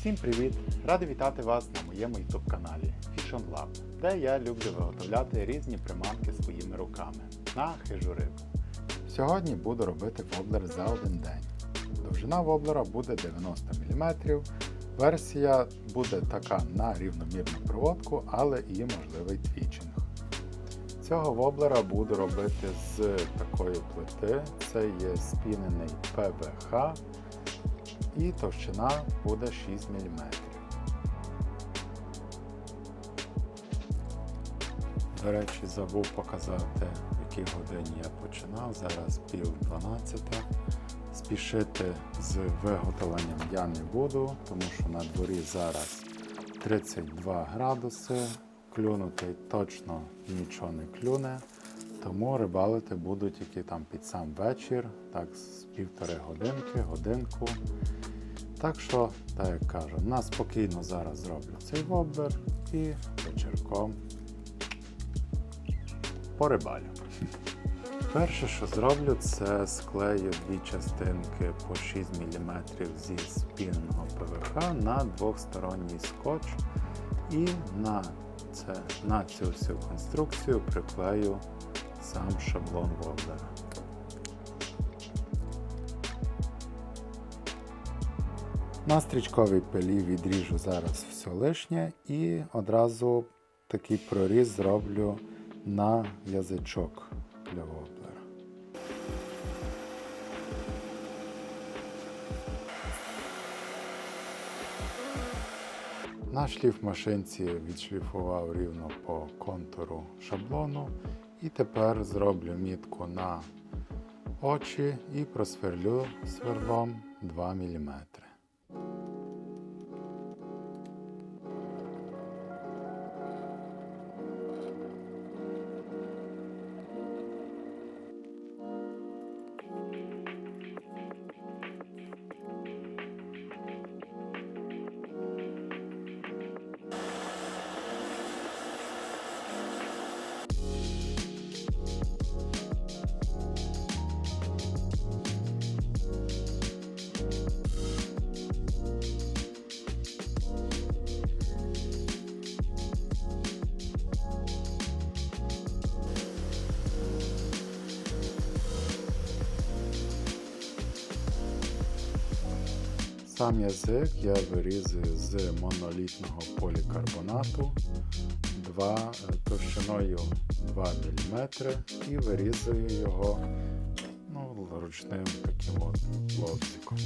Всім привіт! Радий вітати вас на моєму YouTube каналі Fish Lab, де я люблю виготовляти різні приманки своїми руками на хижу рибу. Сьогодні буду робити воблер за один день. Довжина воблера буде 90 мм. Версія буде така на рівномірну проводку, але і можливий твічинг. Цього воблера буду робити з такої плити. Це є спінений ПВХ і товщина буде 6 мм. До речі, забув показати, в якій годині я починав. Зараз пів 12. Спішити з виготовленням я не буду, тому що на дворі зараз 32 градуси. Клюнути точно нічого не клюне. Тому рибалити буду тільки там під сам вечір, так з півтори годинки, годинку. Так що, так як кажу, на спокійно зараз зроблю цей воблер і вечірком порибалю. Перше, що зроблю, це склею дві частинки по 6 мм зі спінного ПВХ на двохсторонній скотч і на, це, на цю всю конструкцію приклею сам шаблон воблера. На стрічковій пилі відріжу зараз все лишнє і одразу такий проріз зроблю на язичок для воблера. На шліфмашинці відшліфував рівно по контуру шаблону і тепер зроблю мітку на очі і просверлю сверлом 2 мм. Сам язик я вирізую з монолітного полікарбонату 2, е, товщиною 2 мм і вирізую його ну, ручним таким от лобзиком.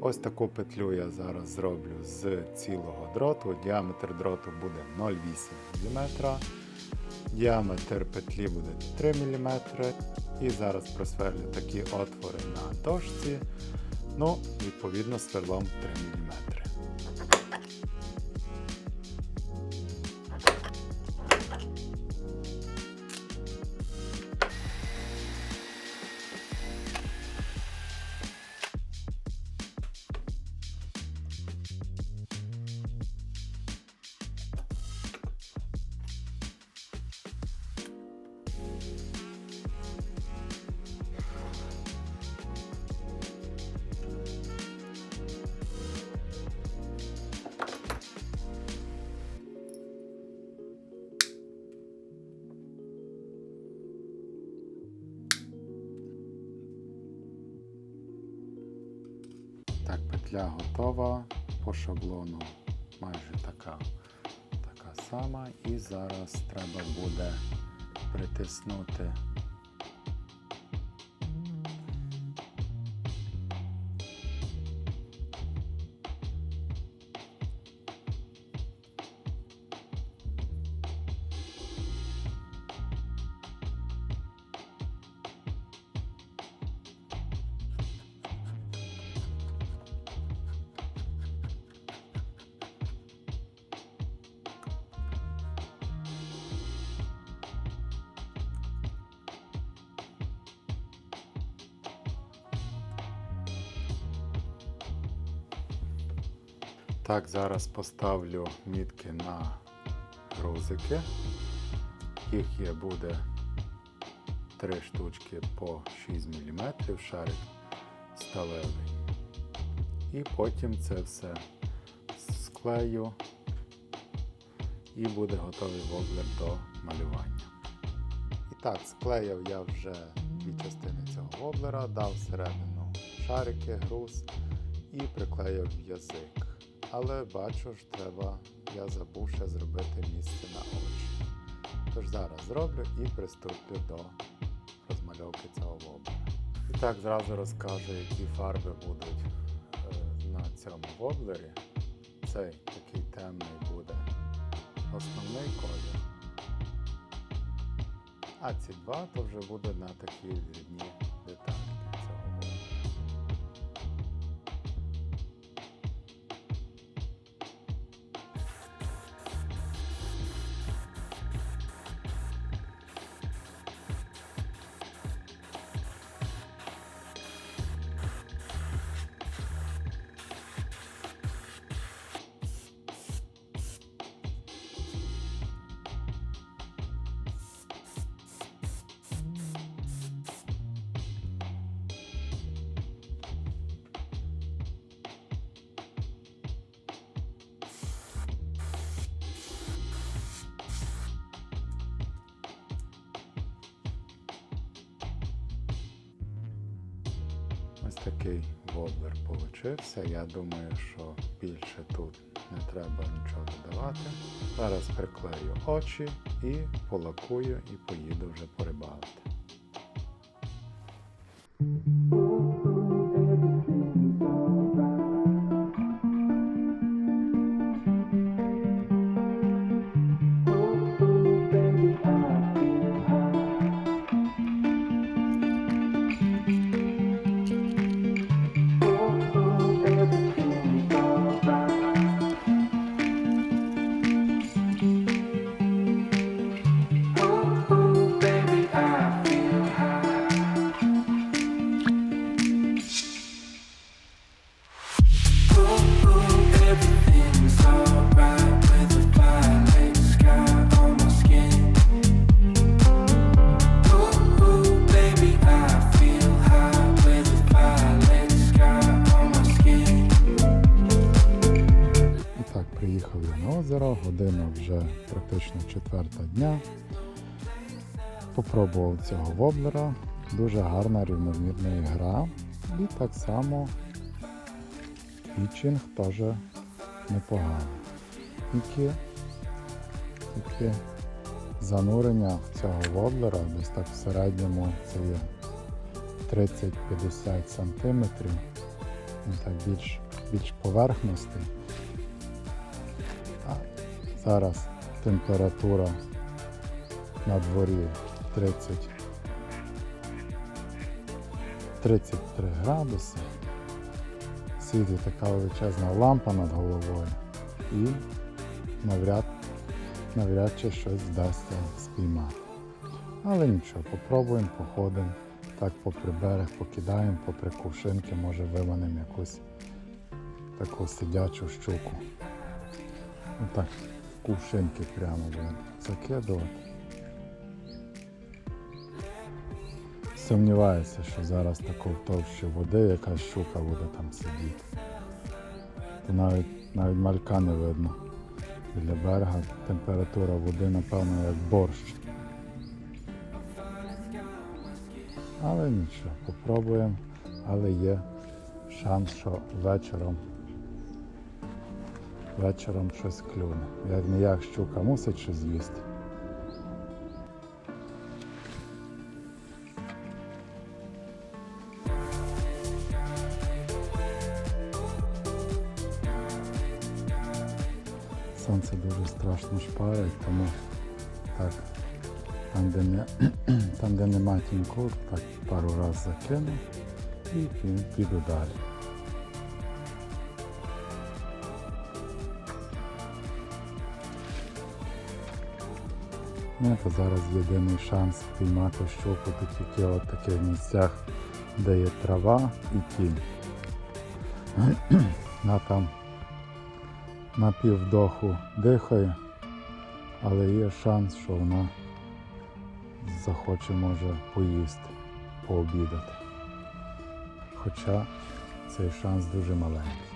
Ось таку петлю я зараз зроблю з цілого дроту. Діаметр дроту буде 0,8 мм. Діаметр петлі буде 3 мм. І зараз просверлю такі отвори на дошці. Ну, відповідно, сверлом 3 мм. Петля готова по шаблону майже така, така сама. І зараз треба буде притиснути. Так, зараз поставлю мітки на грузики. Їх є буде 3 штучки по 6 мм, шарик сталевий. І потім це все склею і буде готовий воблер до малювання. І так, склеїв я вже дві частини цього воблера, дав всередину шарики, груз і приклеїв язик. Але бачу ж, треба, я забув ще зробити місце на очі. Тож зараз зроблю і приступлю до розмальовки цього воблера. І так зразу розкажу, які фарби будуть е, на цьому воблері. Цей такий темний буде основний колір. А ці два то вже буде на такі дрібні такий воблер получився. Я думаю, що більше тут не треба нічого додавати. Зараз приклею очі і полакую і поїду вже порибалити. Приїхав я на озеро, година вже практично четверта дня. Попробував цього воблера. Дуже гарна рівномірна гра. І так само пічинг теж непоганий. Тільки, тільки занурення цього воблера десь так в середньому це є 30-50 см. Він так більш, більш поверхностий. Зараз температура на дворі 30 33 градуси. Світить така величезна лампа над головою і навряд, навряд чи щось вдасться спіймати. Але нічого, попробуємо, походимо, так попри берег покидаємо, попри кувшинки, може виманемо якусь таку сидячу щуку. Отак, кувшинки прямо будемо закидувати. Сумніваюся, що зараз таку товщу води якась щука буде там сидіти. То навіть, навіть малька не видно. Біля берега температура води, напевно, як борщ. Але нічого, попробуємо, але є шанс, що вечором вечором щось клюне. Як не як щука мусить щось з'їсти. Сонце дуже страшно шпарить, тому так, там, де, не, там, де нема тіньку, так пару разів закину і піду далі. Ну, зараз єдиний шанс піймати щуку тільки от таких місцях, де є трава і тінь. А там на півдоху дихає, але є шанс, що вона захоче може поїсти, пообідати. Хоча цей шанс дуже маленький.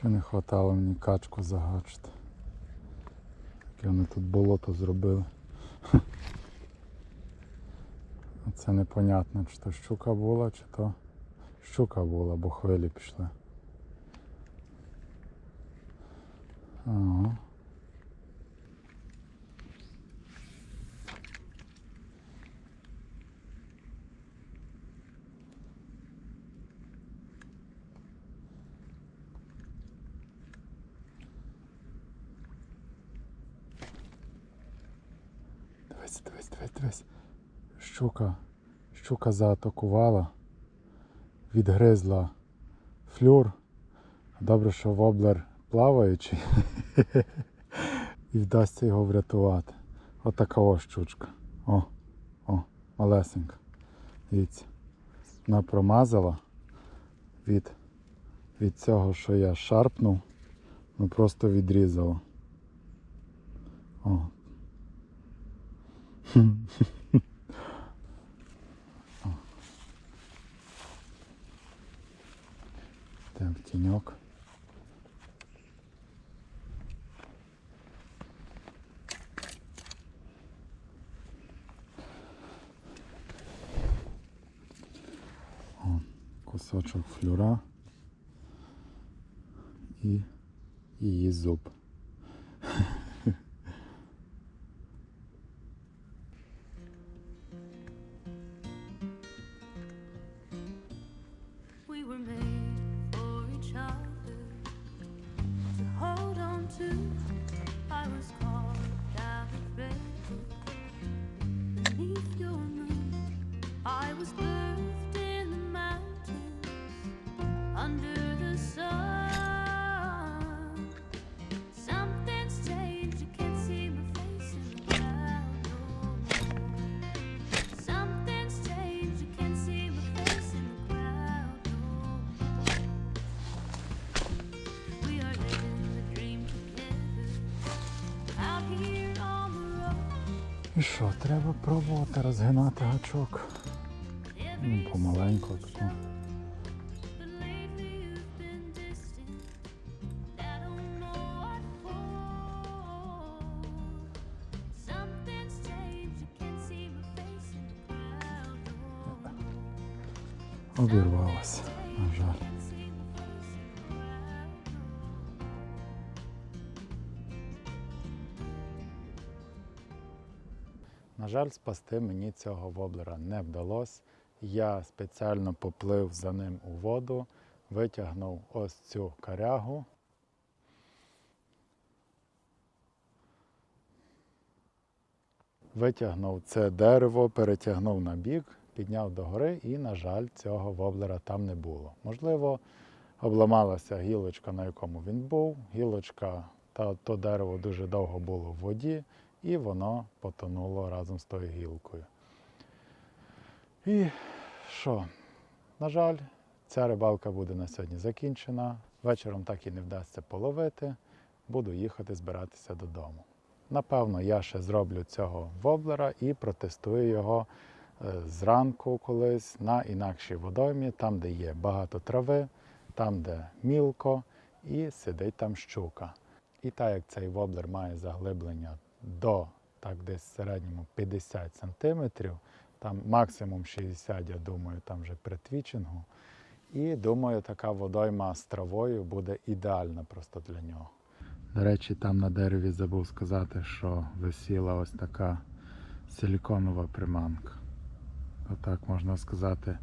Ще не вистачало мені качку загачити. Яке вони тут болото зробили. Це непонятно, чи то щука була, чи то щука була, бо хвилі пішли. Ага. Дивись. Щука. Щука заатакувала, відгризла флюр. Добре, що воблер плаваючий і вдасться його врятувати. Отака ось щучка. О, о, малесенька. Дивіться. Вона промазала від, від цього, що я шарпнув, ну просто відрізала. О, Так, тенек. О, кусочок флюра і її зуб. І що, треба пробувати розгинати гачок. Ну, помаленьку таку. But lately you've жаль, спасти мені цього воблера не вдалося. Я спеціально поплив за ним у воду, витягнув ось цю корягу. Витягнув це дерево, перетягнув на бік, підняв догори і, на жаль, цього воблера там не було. Можливо, обламалася гілочка, на якому він був. Гілочка та то дерево дуже довго було в воді, і воно потонуло разом з тою гілкою. І що? На жаль, ця рибалка буде на сьогодні закінчена. Вечором так і не вдасться половити. Буду їхати збиратися додому. Напевно, я ще зроблю цього воблера і протестую його е, зранку колись на інакшій водоймі, там, де є багато трави, там, де мілко, і сидить там щука. І так як цей воблер має заглиблення до так десь в середньому 50 см, там максимум 60, я думаю, там вже при твічингу. І думаю, така водойма з травою буде ідеальна просто для нього. До речі, там на дереві забув сказати, що висіла ось така силіконова приманка. Отак можна сказати,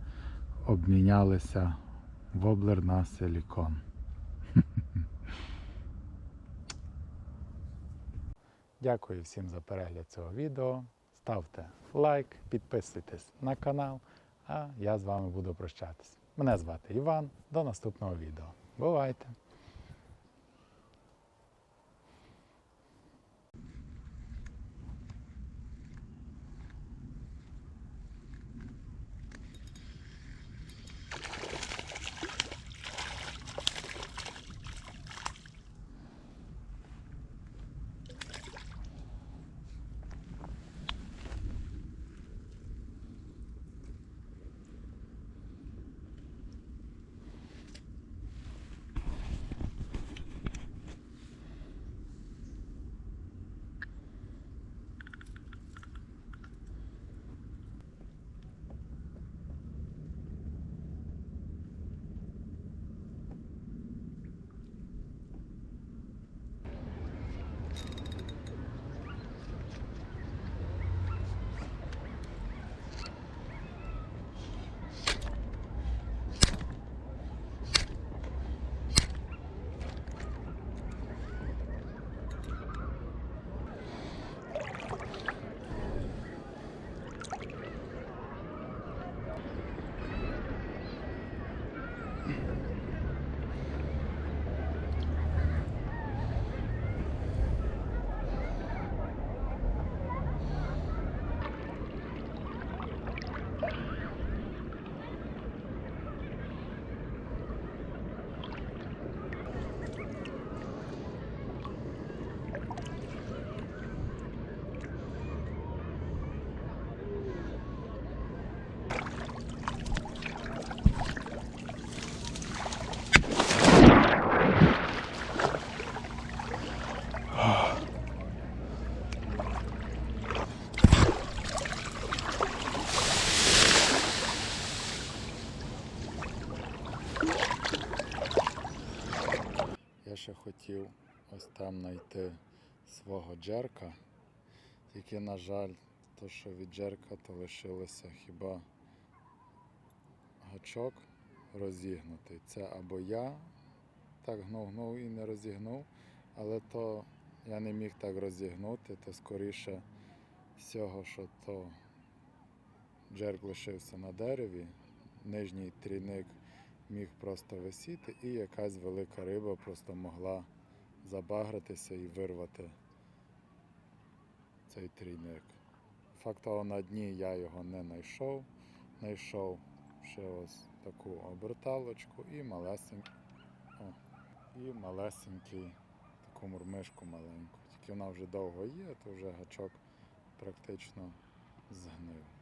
обмінялися воблер на силікон. Дякую всім за перегляд цього відео. Ставте лайк, підписуйтесь на канал, а я з вами буду прощатись. Мене звати Іван. До наступного відео. Бувайте! Ще хотів ось там знайти свого джерка. Тільки, на жаль, то, що від джерка, то лишилося хіба гачок розігнутий. Це або я так гнув-гнув і не розігнув, але то я не міг так розігнути, то скоріше всього, що то джерк лишився на дереві, нижній трійник міг просто висіти, і якась велика риба просто могла забагратися і вирвати цей трійник. Факт того, на дні я його не знайшов. Знайшов ще ось таку оберталочку і малесенький, о, і малесенький таку мурмишку маленьку. Тільки вона вже довго є, то вже гачок практично згнив.